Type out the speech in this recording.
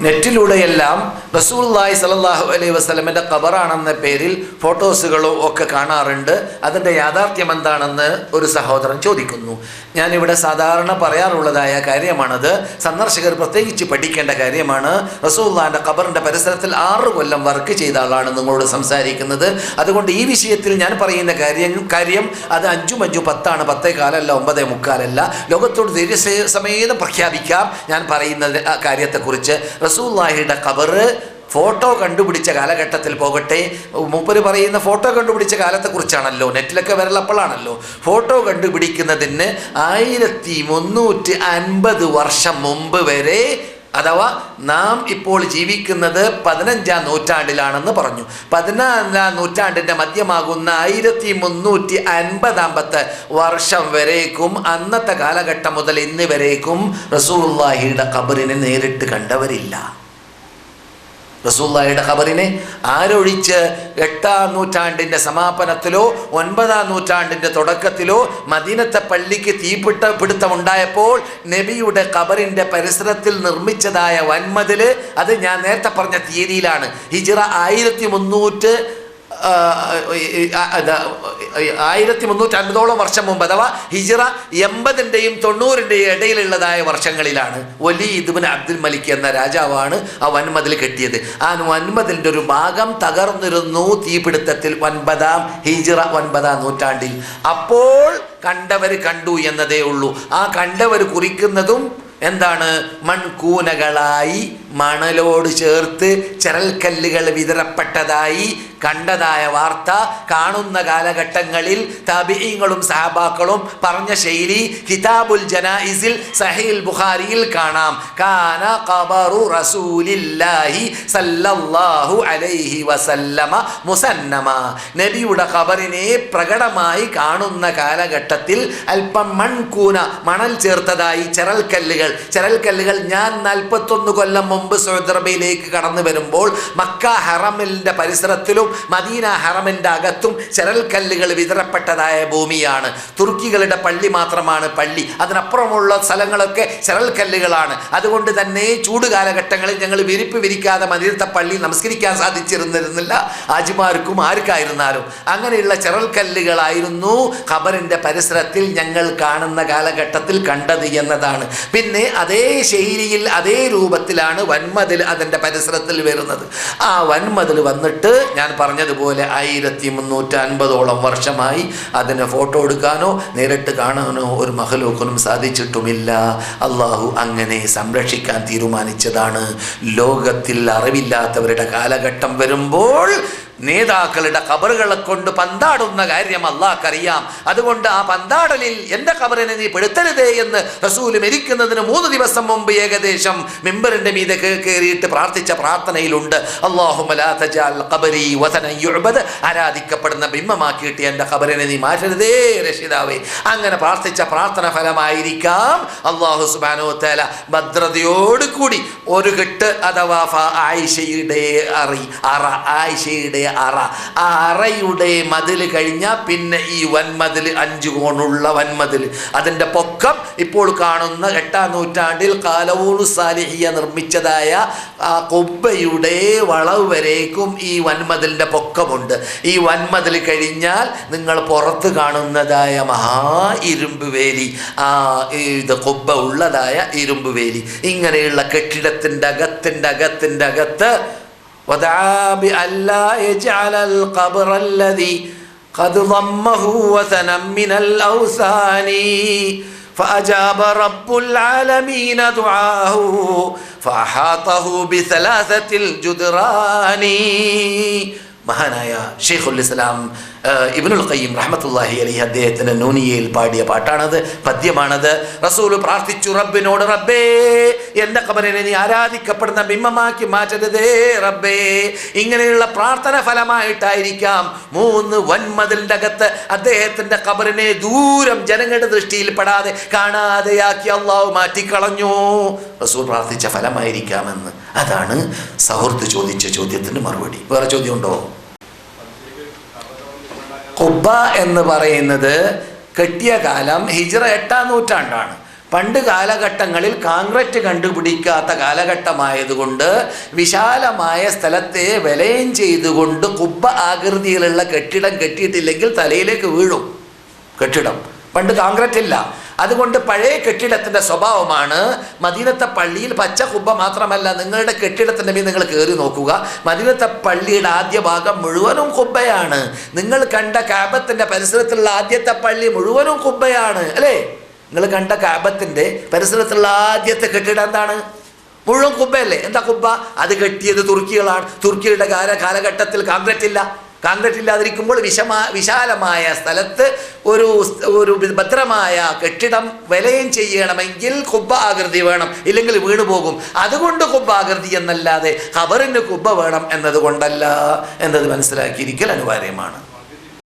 നെറ്റിലൂടെയെല്ലാം റസൂല്ലായി സലല്ലാഹു അലൈഹി വസ്ലമിന്റെ ഖബറാണെന്ന പേരിൽ ഫോട്ടോസുകളോ ഒക്കെ കാണാറുണ്ട്. അതിന്റെ യാഥാർത്ഥ്യം എന്താണെന്ന് ഒരു സഹോദരൻ ചോദിക്കുന്നു. ഞാനിവിടെ സാധാരണ പറയാറുള്ളതായ കാര്യമാണത്. സന്ദർശകർ പ്രത്യേകിച്ച് പഠിക്കേണ്ട കാര്യമാണ്. റസൂല്ലാന്റെ ഖബറിന്റെ പരിസരത്തിൽ ആറ് കൊല്ലം വർക്ക് ചെയ്ത ആളാണ് നിങ്ങളോട് സംസാരിക്കുന്നത്. അതുകൊണ്ട് ഈ വിഷയത്തിൽ ഞാൻ പറയുന്ന കാര്യം കാര്യം അത് അഞ്ചും അഞ്ചും പത്താണ്. പത്തേ കാലല്ല ഒമ്പതേ മുക്കാലല്ല. ലോകത്തോട് ധൈര്യസമേതം പ്രഖ്യാപിക്കാം. ഞാൻ പറയുന്ന കാര്യത്തെക്കുറിച്ച് റസൂള്ളാഹിയുടെ ഖബറ് ഫോട്ടോ കണ്ടുപിടിച്ച കാലഘട്ടത്തിൽ പോകട്ടെ. മൂപ്പര് പറയുന്ന ഫോട്ടോ കണ്ടുപിടിച്ച കാലത്തെക്കുറിച്ചാണല്ലോ. നെറ്റിലൊക്കെ വരലപ്പോഴാണല്ലോ ഫോട്ടോ കണ്ടുപിടിക്കുന്നതിന് ആയിരത്തി മുന്നൂറ്റി അൻപത് വർഷം മുമ്പ് വരെ അഥവാ നാം ഇപ്പോൾ ജീവിക്കുന്നത് പതിനഞ്ചാം നൂറ്റാണ്ടിലാണെന്ന് പറഞ്ഞു. പതിനാലാം നൂറ്റാണ്ടിന്റെ മധ്യമാകുന്ന ആയിരത്തി മുന്നൂറ്റി അൻപതാമ്പത്തെ വർഷം വരേക്കും അന്നത്തെ കാലഘട്ടം മുതൽ ഇന്ന് വരേക്കും റസൂള്ളാഹിയുടെ ഖബറിനെ നേരിട്ട് കണ്ടവരില്ല. റസൂല്ലായുടെ ഖബറിനെ ആരൊഴിച്ച് എട്ടാം നൂറ്റാണ്ടിന്റെ സമാപനത്തിലോ ഒൻപതാം നൂറ്റാണ്ടിന്റെ തുടക്കത്തിലോ മദീനത്തെ പള്ളിക്ക് തീപിട്ട പിടുത്തമുണ്ടായപ്പോൾ നബിയുടെ ഖബറിന്റെ പരിസരത്തിൽ നിർമ്മിച്ചതായ വൻമതിൽ അത് ഞാൻ നേരത്തെ പറഞ്ഞ തീയതിയിലാണ്. ഹിജിറ ആയിരത്തി മുന്നൂറ്റ് ആയിരത്തി മുന്നൂറ്റി അൻപതോളം വർഷം മുമ്പ് അഥവാ ഹിജിറ എൺപതിന്റെയും തൊണ്ണൂറിന്റെയും ഇടയിലുള്ളതായ വർഷങ്ങളിലാണ് വലി ഇദ്ബിൻ അബ്ദുൽ മലിക് എന്ന രാജാവാണ് ആ വൻമതിൽ കെട്ടിയത്. ആ വൻമതിലിന്റെ ഒരു ഭാഗം തകർന്നിരുന്നു തീപിടുത്തത്തിൽ ഒൻപതാം ഹിജിറ ഒൻപതാം നൂറ്റാണ്ടിൽ. അപ്പോൾ കണ്ടവർ കണ്ടു എന്നതേ ഉള്ളൂ. ആ കണ്ടവർ കുറിക്കുന്നതും എന്താണ്? മൺകൂനകളായി മണലോട് ചേർത്ത് ചരൽക്കല്ലുകൾ വിതരപ്പെട്ടതായി കണ്ടതായ വാർത്ത കാണുന്ന കാലഘട്ടങ്ങളിൽ തബിങ്ങളും സഹബാക്കളും പറഞ്ഞ ശൈലി കിതാബുൽ ജനായിസിൽ സഹീൽ ബുഖാരിയിൽ കാണാം. കാന ഖബറു റസൂലില്ലാഹി സല്ലല്ലാഹു അലൈഹി വസല്ലമ മുസന്നമ. നബിയുടെ ഖബറിനെ പ്രകടമായി കാണുന്ന കാലഘട്ടത്തിൽ അല്പം മൺകൂന മണൽ ചേർത്തതായി ചരൽക്കല്ലുകൾ ചെറൽക്കല്ലുകൾ ഞാൻ നാൽപ്പത്തൊന്ന് കൊല്ലം മുമ്പ് സൗദി അറേബ്യയിലേക്ക് കടന്നു വരുമ്പോൾ മക്ക ഹറമിന്റെ പരിസരത്തിലും മദീന ഹറമിന്റെ അകത്തും ചിരൽക്കല്ലുകൾ വിതരപ്പെട്ടതായ ഭൂമിയാണ്. തുർക്കികളുടെ പള്ളി മാത്രമാണ് പള്ളി. അതിനപ്പുറമുള്ള സ്ഥലങ്ങളൊക്കെ ചിരൽക്കല്ലുകളാണ് അതുകൊണ്ട് തന്നെ ചൂട് കാലഘട്ടങ്ങളിൽ ഞങ്ങൾ വിരിപ്പ് വിരിക്കാതെ മദീനത്തെ പള്ളി നമസ്കരിക്കാൻ സാധിച്ചിരുന്നിരുന്നില്ല. ആജിമാർക്കും ആർക്കായിരുന്നാലും. അങ്ങനെയുള്ള ചരൽക്കല്ലുകളായിരുന്നു ഖബറിന്റെ പരിസരത്തിൽ ഞങ്ങൾ കാണുന്ന കാലഘട്ടത്തിൽ കണ്ടത് എന്നതാണ്. പിന്നെ അതേ ശൈലിയിൽ അതേ രൂപത്തിലാണ് വൻമതിൽ അതിന്റെ പരിസരത്തിൽ വരുന്നത്. ആ വൻമതിൽ വന്നിട്ട് ഞാൻ പറഞ്ഞതുപോലെ ആയിരത്തി മുന്നൂറ്റി അൻപതോളം വർഷമായി അതിനെ ഫോട്ടോ എടുക്കാനോ നേരിട്ട് കാണാനോ ഒരു മഹലൂക്കിനും സാധിച്ചിട്ടുമില്ല. അള്ളാഹു അങ്ങനെ സംരക്ഷിക്കാൻ തീരുമാനിച്ചതാണ്. ലോകത്തിൽ അറിവില്ലാത്തവരുടെ കാലഘട്ടം വരുമ്പോൾ നേതാക്കളുടെ കബറുകളെ കൊണ്ട് പന്താടുന്ന കാര്യം അള്ളാഹ്ക്കറിയാം അതുകൊണ്ട് ആ പന്താടലിൽ എന്റെ കബറിനെ നീ പെടുത്തരുതേ എന്ന് റസൂൽ മരിക്കുന്നതിന് മൂന്ന് ദിവസം മുമ്പ് ഏകദേശം മെമ്പറിന്റെ മീതെ കയറിയിട്ട് പ്രാർത്ഥിച്ച പ്രാർത്ഥനയിലുണ്ട്. അള്ളാഹുബദ് ആരാധിക്കപ്പെടുന്ന ബിംബമാക്കിയിട്ട് എന്റെ കബറിനെ നീ മാറ്റരുതേ രക്ഷിതാവേ. അങ്ങനെ പ്രാർത്ഥിച്ച പ്രാർത്ഥന ഫലമായിരിക്കാം. അള്ളാഹു സുബാനോ തല ഭദ്രതയോടുകൂടി ഒരു കെട്ട് അഥവാ ആയിഷയുടെ അറി അറ ആയിഷയുടെ അറ. ആ അറയുടെ മതിൽ കഴിഞ്ഞാൽ പിന്നെ ഈ വൻമതിൽ അഞ്ചു കോണുള്ള വൻമതിൽ. അതിന്റെ പൊക്കം ഇപ്പോൾ കാണുന്ന എട്ടാം നൂറ്റാണ്ടിൽ കാലവൂർ സാലിഹിയ നിർമ്മിച്ചതായ ആ കൊബ്ബയുടെ വളവ് വരേക്കും ഈ വൻമതിലിന്റെ പൊക്കമുണ്ട്. ഈ വൻമതിൽ കഴിഞ്ഞാൽ നിങ്ങൾ പുറത്ത് കാണുന്നതായ മഹാ ഇരുമ്പ് വേലി ആ ഇത് കൊബ്ബ ഉള്ളതായ ഇരുമ്പ് വേലി ഇങ്ങനെയുള്ള കെട്ടിടത്തിന്റെ അകത്തിന്റെ അകത്തിന്റെ അകത്ത് ودعا بألا يجعل القبر الذي قد ضمه وثنا من الأوثان. فأجاب رب العالمين دعاه فأحاطه بثلاثة الجدران. مهنا يا شيخ الإسلام. ഇബിനുൽ ഖയ്യിം റഹ്മത്തുല്ലാഹി അലി അദ്ദേഹത്തിന് നൂനിയയിൽ പാടിയ പാട്ടാണത് പദ്യമാണത്. റസൂൽ പ്രാർത്ഥിച്ചു റബ്ബിനോട് റബ്ബേ എന്റെ കബറിനെ നീ ആരാധിക്കപ്പെടുന്ന ബിംബമാക്കി മാറ്റരുതേ റബ്ബേ. ഇങ്ങനെയുള്ള പ്രാർത്ഥന ഫലമായിട്ടായിരിക്കാം മൂന്ന് വൻമതിലിന്റെ അകത്ത് അദ്ദേഹത്തിന്റെ കബറിനെ ദൂരം ജനങ്ങളുടെ ദൃഷ്ടിയിൽ പെടാതെ കാണാതെയാക്കി അള്ളാഹു മാറ്റിക്കളഞ്ഞു. റസൂൽ പ്രാർത്ഥിച്ച ഫലമായിരിക്കാമെന്ന്. അതാണ് സൗഹൃദ് ചോദിച്ച ചോദ്യത്തിന് മറുപടി. വേറെ ചോദ്യമുണ്ടോ? കുബ എന്ന് പറയുന്നത് കെട്ടിയ കാലം ഹിജ്റ എട്ടാം നൂറ്റാണ്ടാണ്. പണ്ട് കാലഘട്ടങ്ങളിൽ കാൺക്രീറ്റ് കണ്ടുപിടിക്കാത്ത കാലഘട്ടമായതുകൊണ്ട് വിശാലമായ സ്ഥലത്തെ വിലയം ചെയ്തുകൊണ്ട് കുബ്ബ ആകൃതിയിലുള്ള കെട്ടിടം കെട്ടിയിട്ടില്ലെങ്കിൽ തലയിലേക്ക് വീഴും. കെട്ടിടം. പണ്ട് കോൺക്രീറ്റ് ഇല്ല. അതുകൊണ്ട് പഴയ കെട്ടിടത്തിന്റെ സ്വഭാവമാണ് മദീനത്തെ പള്ളിയിൽ പച്ച കുബ്ബ മാത്രമല്ല നിങ്ങളുടെ കെട്ടിടത്തിന്റെ മീത് നിങ്ങൾ കയറി നോക്കുക. മദീനത്തെ പള്ളിയുടെ ആദ്യ ഭാഗം മുഴുവനും കുബ്ബയാണ്. നിങ്ങൾ കണ്ട കാബത്തിന്റെ പരിസരത്തുള്ള ആദ്യത്തെ പള്ളി മുഴുവനും കുബ്ബയാണ് അല്ലേ? നിങ്ങൾ കണ്ട കാബത്തിന്റെ പരിസരത്തുള്ള ആദ്യത്തെ കെട്ടിടം എന്താണ്? മുഴുവൻ കുബ്ബയല്ലേ? എന്താ കുബ്ബ? അത് കെട്ടിയത് തുർക്കികളാണ്. തുർക്കിയുടെ കാല കാലഘട്ടത്തിൽ കാൺക്രീറ്റ് ഇല്ല. കോൺക്രീറ്റ് ഇല്ലാതിരിക്കുമ്പോൾ വിഷമാ വിശാലമായ സ്ഥലത്ത് ഒരു ഒരു ഭദ്രമായ കെട്ടിടം വിലയും ചെയ്യണമെങ്കിൽ കുബ്ബ ആകൃതി വേണം ഇല്ലെങ്കിൽ വീണു പോകും. അതുകൊണ്ട് കുബ്ബ ആകൃതി എന്നല്ലാതെ ഖബറിന് കുബ്ബ വേണം എന്നതുകൊണ്ടല്ല എന്നത് മനസ്സിലാക്കിയിരിക്കൽ അനിവാര്യമാണ്.